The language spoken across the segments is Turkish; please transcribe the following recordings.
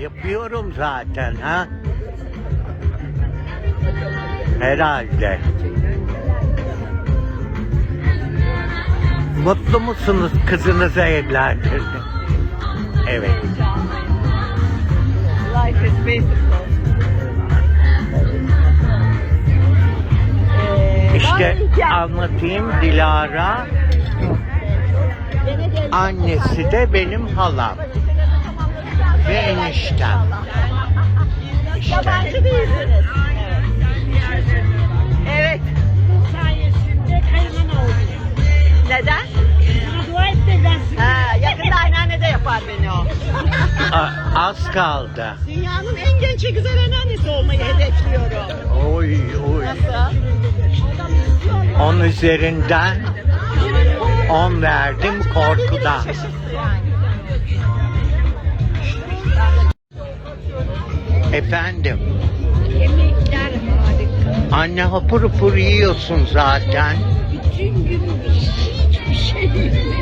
Yapıyorum zaten ha. Herhalde. Mutlu musunuz kızınızı evlendirdi? Evet. Life is beautiful. Ee, İşte anlatayım Dilara. Annesi de benim halam eniştem. İşte. Yabancı değilsiniz. Evet. sayesinde kaynana oldum. Neden? Sana dua et de ben Ha, yakında anneanne de yapar beni o. A- az kaldı. Dünyanın en genç ve güzel anneannesi olmayı hedefliyorum. Oy oy. Nasıl? On üzerinden 10 verdim korkudan. Efendim, yemekler harika. anne hapur hapur yiyorsun zaten. Bütün gün hiçbir şey yemedim.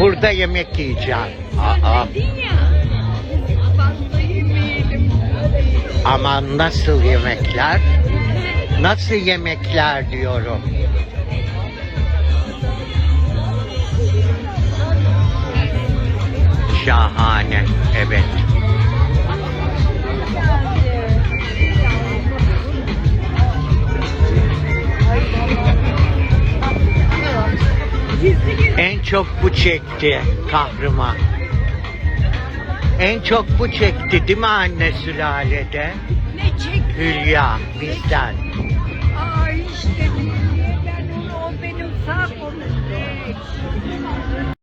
Burada yemek yiyeceğim. Aa, aman nasıl yemekler? Nasıl yemekler diyorum. Şahane, evet. En çok bu çekti kahrıma. En çok bu çekti değil mi anne sülalede? Ne çek? Hülya bizden. Aa işte